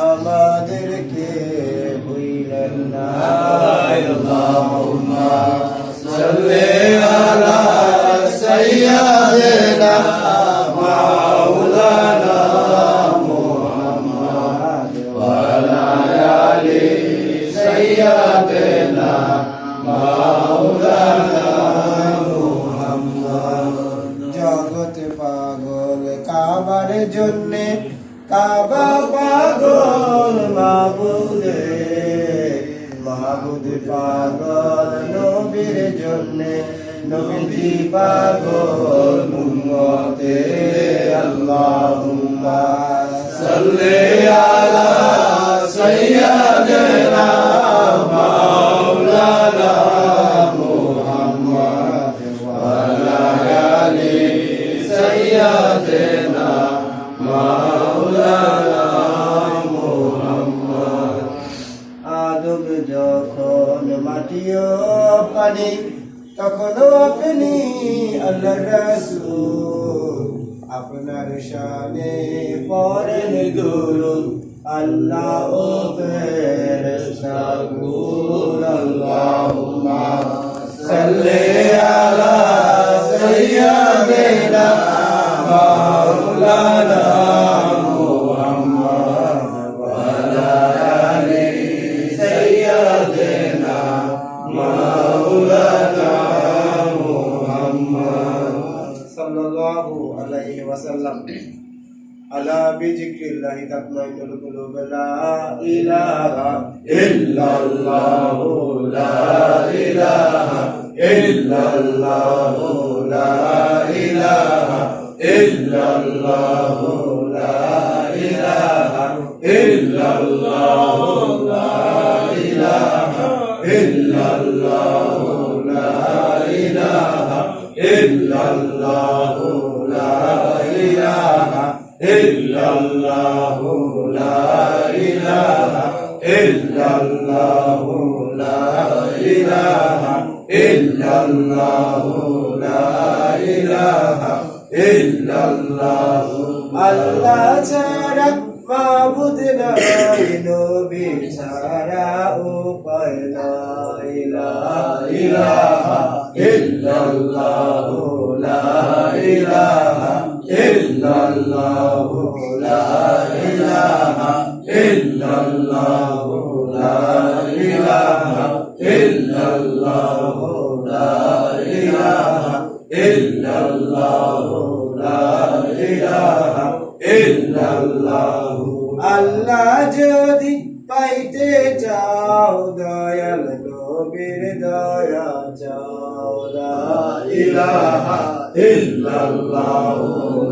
আমাদেরকে ভুলেন না। আল্লাহুম্মা সাল্লি আলা সাইয়্যিদিনা মাওলানা মুহাম্মদ ওয়া জগতে পাগল কাবার জন্যে কাবা পাগল মাহবুদে মাহবুদ পাগল নবীর জন্যে, নবীজি পাগল উম্মতে, আল্লাহুম্মা সাল্লি আলা সাইয়্যিদিনা মাওলানা মুহাম্মদ ওয়া আলা আলি সাইয়্যিদিনা মা মাটিও পানি, তখনও আপনি আল্লাহ রাসূল। আপনার শানে পড়েন দুরুদ আল্লাহ ও ফেরেশতা কুল আল্লাহুম্মা صل সাল্লাল্লাহু আলাইহি ওয়াসাল্লাম। আলা বিজিক্রিল্লাহি তাতমাইনুল কুলুব লা ইলাহা ইল্লাল্লাহু লা ইলাহা ইল্লাল্লাহু লা ইলাহা ইল্লাল্লাহু লা ইলাহা ইল্লাল্লাহু লা ইলাহা ইল্লাল্লাহু লা ইলাহা ইল্লাল্লাহু ইল্লাল্লাহু লা ইলাহা ইল্লাল্লাহু লা ইলাহা ইল্লাল্লাহু লা ইলাহা ইল্লাল্লাহু আল্লাহ ছাড়া মাবুদ নাই নবী ছাড়া লা ইলাহা ইল্লাল্লাহ লা ইলাহা ইল্লাল্লাহ লা ইলাহা ইল্লাল্লাহ লা ইলাহা ইল্লাল্লাহ আল্লাহ যদি পাইতে চাও, দয়াল নবীর দয়া চাও। লা ইলাহা ইল্লাল্লাহ।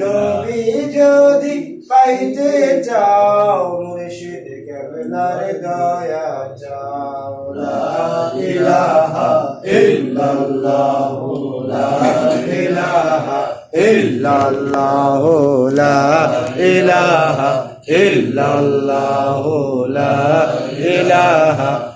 নবী যদি পাইতে চাও মুর্শিদ কেবলার দয়া চাও লা ইলাহা ইল্লাল্লাহ লা ইলাহা ইল্লাল্লাহ লা ইলাহা ইল্লাল্লাহ লা ইলাহা